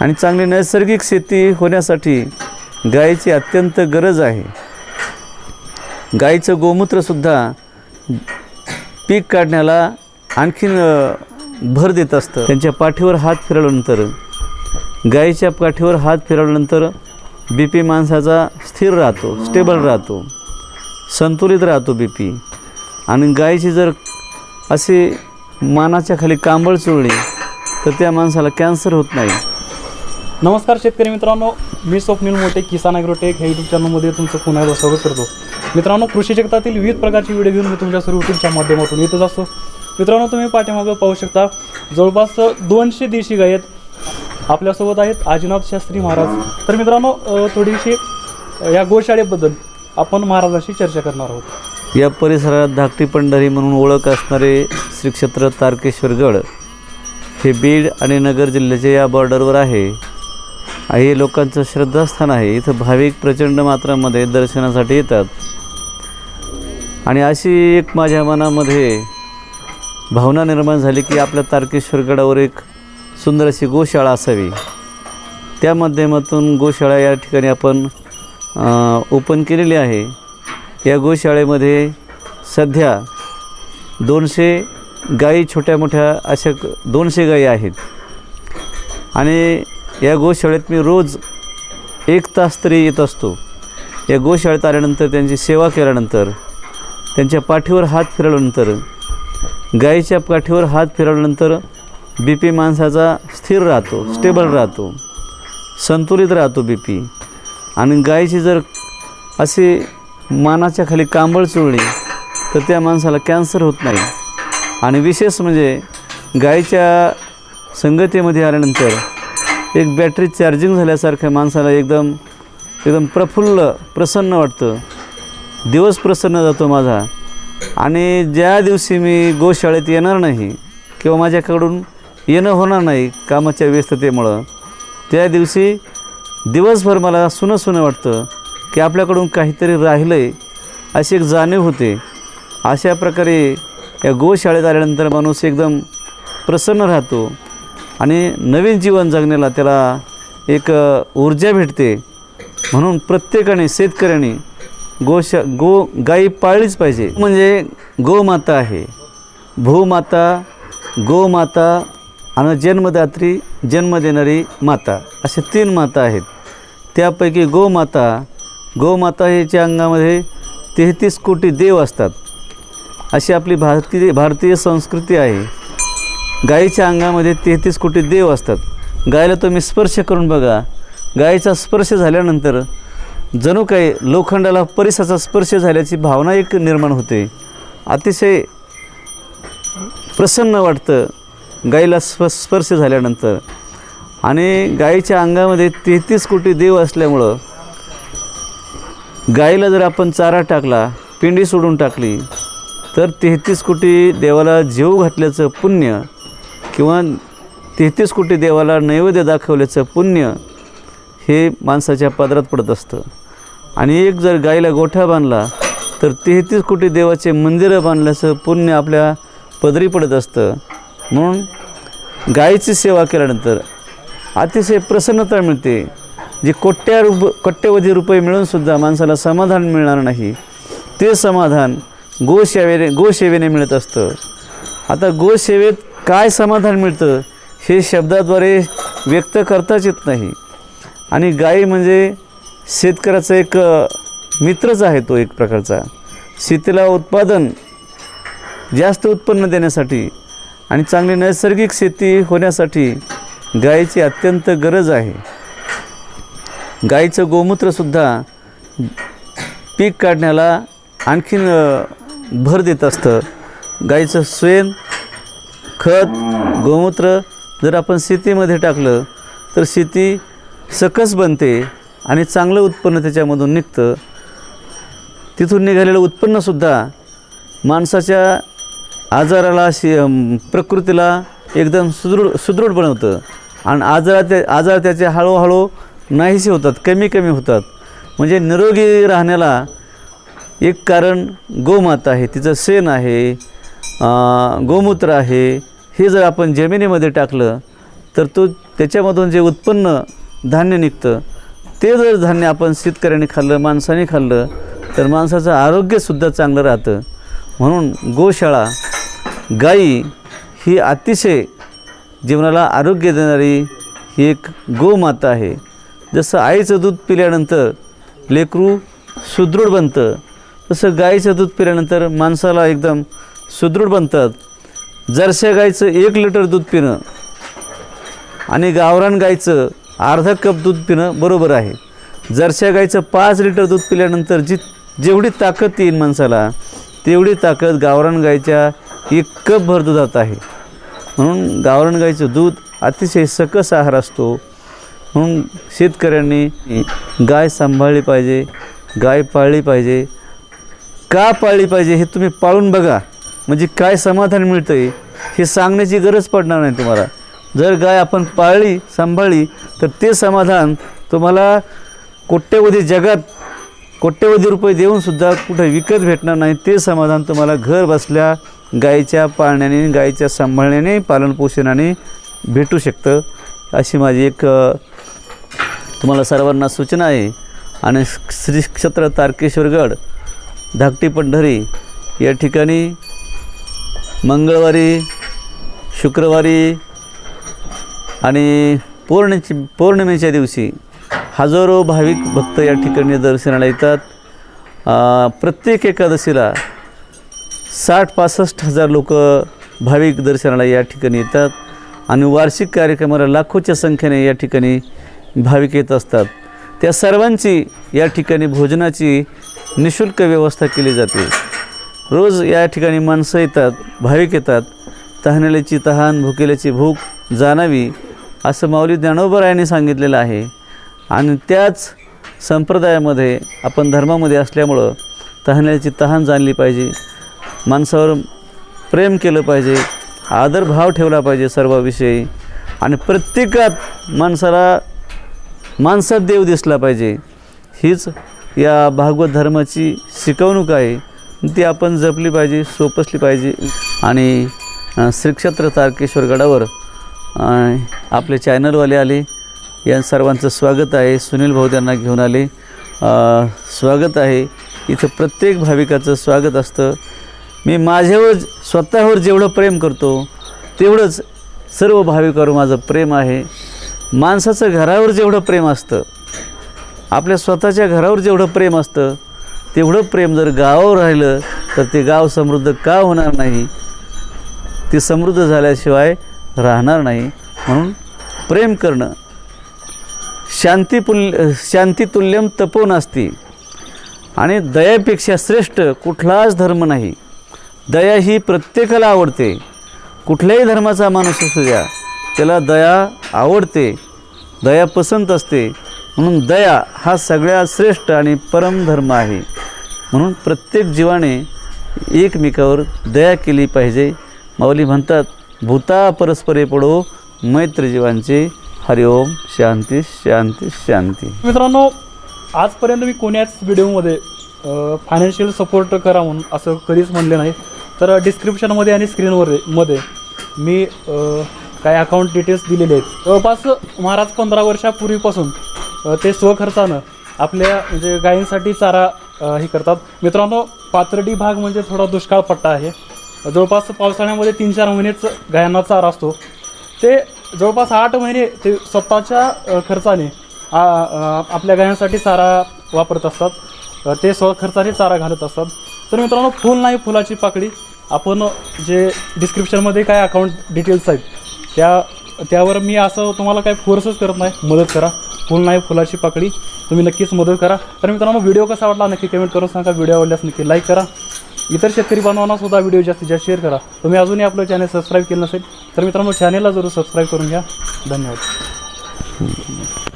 आणि चांगली नैसर्गिक शेती होण्यासाठी गायीची अत्यंत गरज आहे. गाईचं गोमूत्रसुद्धा पीक काढण्याला आणखीन भर देत असतं. त्यांच्या पाठीवर हात फिरवल्यानंतर गाईच्या पाठीवर हात फिरवल्यानंतर बी पी माणसाचा स्थिर राहतो स्टेबल राहतो संतुलित राहतो बी पी आणि गायीची जर अशी मानाच्या खाली कांबळ चोळली तर त्या माणसाला कॅन्सर होत नाही. नमस्कार शेतकरी मित्रांनो मी स्वप्नील मोठे किसान ॲग्रोटेक हे यूट्यूब चॅनलमध्ये तुमचं पुन्हा एकदा स्वागत करतो. मित्रांनो कृषी जगतातील विविध प्रकारची व्हिडिओ घेऊन मी तुमच्या सर्व यूट्यूबच्या माध्यमातून येतच असतो. मित्रांनो तुम्ही पाठीमागं पाहू शकता जवळपास दोनशे देशी गाय आहेत आपल्यासोबत आहेत आजीनाथ शास्त्री महाराज. तर मित्रांनो थोडीशी या गोशाळेबद्दल आपण महाराजांशी चर्चा करणार आहोत. या परिसरात धाकटी पंढरी म्हणून ओळख असणारे श्री क्षेत्र तारकेश्वरगड हे बीड आणि नगर जिल्ह्याच्या या बॉर्डरवर आहे. हे लोकांचं श्रद्धास्थान आहे. इथं भाविक प्रचंड मात्रामध्ये दर्शनासाठी येतात. आणि अशी एक माझ्या मनामध्ये भावना निर्माण झाली की आपल्या तारकेश्वरगडावर एक सुंदर अशी गोशाळा असावी. त्या माध्यमातून गोशाळा या ठिकाणी आपण ओपन केलेली आहे. या गोशाळेमध्ये सध्या दोनशे गाई छोट्या मोठ्या अशा दोनशे गाई आहेत. आणि या गोशाळेत मी रोज एक तास तरी येत असतो. या गोशाळेत आल्यानंतर त्यांची सेवा केल्यानंतर त्यांच्या पाठीवर हात फिरवल्यानंतर गायीच्या पाठीवर हात फिरवल्यानंतर बी पी माणसाचा स्थिर राहतो स्टेबल राहतो संतुलित राहतो बी पी आणि गायीची जर अशी मानाच्या खाली कांबळ चुळली तर त्या माणसाला कॅन्सर होत नाही. आणि विशेष म्हणजे गायीच्या संगतीमध्ये आल्यानंतर एक बॅटरी चार्जिंग झाल्यासारखं माणसाला एकदम एकदम प्रफुल्ल प्रसन्न वाटतं. दिवस प्रसन्न जातो माझा. आणि ज्या दिवशी मी गोशाळेत येणार नाही किंवा माझ्याकडून येणं होणार नाही कामाच्या व्यस्ततेमुळं त्या दिवशी दिवसभर मला सुनं सुनं वाटतं की आपल्याकडून काहीतरी राहिलं आहे अशी एक जाणीव होते. अशा प्रकारे या गोशाळेत आल्यानंतर माणूस एकदम प्रसन्न राहतो. आणि नवीन जीवन जगण्याला त्याला एक ऊर्जा भेटते. म्हणून प्रत्येकाने शेतकऱ्याने गोशा गो गाई पाळलीच पाहिजे. म्हणजे गोमाता आहे. भूमाता गोमाता आणि जन्मदात्री जन्म देणारी माता. असे तीन माता आहेत. त्यापैकी गोमाता गोमाता ह्याच्या अंगामध्ये तेहतीस कोटी देव असतात. अशी आपली भारतीय भारतीय संस्कृती आहे. गायीच्या अंगामध्ये तेहतीस कोटी देव असतात. गायला तुम्ही स्पर्श करून बघा. गायीचा स्पर्श झाल्यानंतर जणू काही लोखंडाला परिसाचा स्पर्श झाल्याची भावना एक निर्माण होते. अतिशय प्रसन्न वाटतं गाईला स्प स्पर्श झाल्यानंतर. आणि गाईच्या अंगामध्ये तेहतीस कोटी देव असल्यामुळं गाईला जर आपण चारा टाकला पिंडी सोडून टाकली तर तेहतीस कोटी देवाला जेव घातल्याचं पुण्य किंवा तेहतीस कोटी देवाला नैवेद्य दाखवल्याचं पुण्य हे माणसाच्या पदरात पडत असतं. आणि एक जर गाईला गोठा बांधला तर तेहतीस कोटी देवाचे मंदिरं बांधल्याचं पुण्य आपल्या पदरी पडत असतं. म्हणून गायीची सेवा केल्यानंतर अतिशय प्रसन्नता मिळते. जे कोट्या रुप कोट्यवधी रुपये मिळूनसुद्धा माणसाला समाधान मिळणार नाही ते समाधान गोसेवेने गोसेवेने मिळत असतं. आता गोसेवेत काय समाधान मिळतं हे शब्दाद्वारे व्यक्त करताच येत नाही. आणि गाई म्हणजे शेतकऱ्याचा एक मित्रच आहे तो एक प्रकारचा. शेतीला उत्पादन जास्त उत्पन्न देण्यासाठी आणि चांगली नैसर्गिक शेती होण्यासाठी गायीची अत्यंत गरज आहे. गाईचं गोमूत्रसुद्धा पीक काढण्याला आणखीन भर देत असतं. गाईचं स्वयं खत गोमूत्र जर आपण शेतीमध्ये टाकलं तर शेती सकस बनते आणि चांगलं उत्पन्न त्याच्यामधून निघतं. तिथून निघालेलं उत्पन्नसुद्धा माणसाच्या आजाराला शि प्रकृतीला एकदम सुदृढ सुदृढ बनवतं. आणि आजार त्या आजार त्याचे हळूहळू नाहीसे होतात कमी कमी होतात. म्हणजे निरोगी राहण्याला एक कारण गोमाता आहे तिचं शेण आहे गोमूत्र आहे हे जर आपण जमिनीमध्ये टाकलं तर तो त्याच्यामधून जे उत्पन्न धान्य निघतं ते जर धान्य आपण शेतकऱ्याने खाल्लं माणसाने खाल्लं तर माणसाचं आरोग्यसुद्धा चांगलं राहतं. म्हणून गोशाळा गाई ही अतिशय जीवनाला आरोग्य देणारी ही एक गोमाता आहे. जसं आईचं दूध पिल्यानंतर लेकरू सुदृढ बनतं तसं गाईचं दूध पिल्यानंतर माणसाला एकदम सुदृढ बनतात. जरशा गाईचं एक लिटर दूध पिणं आणि गावरान गाईचं अर्धा कप दूध पिणं बरोबर आहे. जरशा गाईचं पाच लिटर दूध पिल्यानंतर जी जेवढी ताकद येईल माणसाला तेवढी ताकद गावरान गाईच्या एक कप भर दुधात आहे. म्हणून गावरान गाईचं दूध अतिशय सकस आहार असतो. म्हणून शेतकऱ्यांनी गाय सांभाळली पाहिजे गाय पाळली पाहिजे का पाळली पाहिजे हे तुम्ही पाळून बघा. म्हणजे काय समाधान मिळतं आहे हे सांगण्याची गरज पडणार नाही तुम्हाला. जर गाय आपण पाळली सांभाळली तर ते समाधान तुम्हाला कोट्यवधी जगात कोट्यवधी रुपये देऊनसुद्धा कुठं विकत भेटणार नाही ते समाधान तुम्हाला घर बसल्या गायीच्या पाळण्याने गायीच्या सांभाळण्याने पालनपोषणाने भेटू शकतं. अशी माझी एक तुम्हाला सर्वांना सूचना आहे. आणि श्री क्षेत्र तारकेश्वरगड धाकटी पंढरी या ठिकाणी मंगळवारी शुक्रवारी आणि पौर्णिची पौर्णिमेच्या दिवशी हजारो भाविक भक्त या ठिकाणी दर्शनाला येतात. प्रत्येक एकादशीला साठ पासष्ट हजार लोक भाविक दर्शनाला या ठिकाणी येतात आणि वार्षिक कार्यक्रमाला लाखोच्या संख्येने या ठिकाणी भाविक येत असतात. त्या सर्वांची या ठिकाणी भोजनाची निशुल्क व्यवस्था केली जाते. रोज या ठिकाणी माणसं येतात भाविक येतात तहानल्याची तहान भुकेल्याची भूक जाणावी असं माऊली ज्ञानोबरायांनी सांगितलेलं आहे. आणि त्याच संप्रदायामध्ये आपण धर्मामध्ये असल्यामुळं तहानल्याची तहान जाणली पाहिजे. माणसावर प्रेम केलं पाहिजे. आदरभाव ठेवला पाहिजे सर्वाविषयी. आणि प्रत्येकात माणसाला माणसात देव दिसला पाहिजे. हीच या भागवत धर्माची शिकवणूक आहे. ती आपण जपली पाहिजे सोपसली पाहिजे आणि श्रीक्षेत्र तारकेश्वर गडावर आपले चॅनलवाले आले. या सर्वांचं स्वागत आहे. सुनील भाऊ त्यांना घेऊन आले. स्वागत आहे. इथं प्रत्येक भाविकाचं स्वागत असतं. मी माझ्यावर स्वतःवर जेवढं प्रेम करतो तेवढंच सर्व भाविकावर माझं प्रेम आहे. माणसाचं घरावर जेवढं प्रेम असतं आपल्या स्वतःच्या घरावर जेवढं प्रेम असतं तेवढं प्रेम जर गावावर राहिलं तर ते गाव समृद्ध का होणार नाही? ते समृद्ध झाल्याशिवाय राहणार नाही. म्हणून प्रेम करणं. शांतीपुल्य शांतितुल्यम तपो नास्ती. आणि दयापेक्षा श्रेष्ठ कुठलाच धर्म नाही. दया ही प्रत्येकाला आवडते. कुठल्याही धर्माचा माणूस असू द्या त्याला दया आवडते. दया पसंत असते. म्हणून दया हा सगळ्यात श्रेष्ठ आणि परम धर्म आहे. म्हणून प्रत्येक जीवाने एकमेकावर दया केली पाहिजे. माऊली म्हणतात भूता परस्परे पडो मैत्रजीवांचे हरिओम शांती शांती शांती. मित्रांनो आजपर्यंत मी कोण्याच व्हिडिओमध्ये फायनान्शियल सपोर्ट करा म्हणून असं कधीच म्हणले नाही. तर डिस्क्रिप्शनमध्ये आणि स्क्रीनवर मध्ये मी काही अकाउंट डिटेल्स दिलेले आहेत. जवळपास महाराज पंधरा वर्षापूर्वीपासून ते स्वखर्चानं आपल्या म्हणजे गायींसाठी चारा हे करतात. मित्रांनो पाथर्डी भाग म्हणजे थोडा दुष्काळ पट्टा आहे. जवळपास पावसाळ्यामध्ये तीन चार महिनेच गायांना चारा असतो. ते जवळपास आठ महिने ते स्वतःच्या खर्चाने आपल्या गायांसाठी चारा वापरत असतात. ते स्वखर्चाने चारा घालत असतात. तर मित्रांनो फुल नाही फुलाची पाकळी. आपण जे डिस्क्रिप्शनमध्ये काय अकाउंट डिटेल्स आहेत त्या त्यावर मी असं तुम्हाला काय फोर्सच करत नाही. मदत करा. फुल नाही फुलाची पाकळी. तुम्ही नक्कीच मदत करा. तर मित्रांनो व्हिडिओ कसा वाटला नक्की कमेंट करून सांगा. व्हिडिओ आवडल्यास नक्की लाईक करा. इतर शेतकरी बांधवांना सुद्धा व्हिडिओ जास्तीत जास्त शेअर करा. तुम्ही अजूनही आपलं चॅनल सबस्क्राईब केलं नसेल तर मित्रांनो चॅनलला जरूर सबस्क्राईब करून घ्या. धन्यवाद.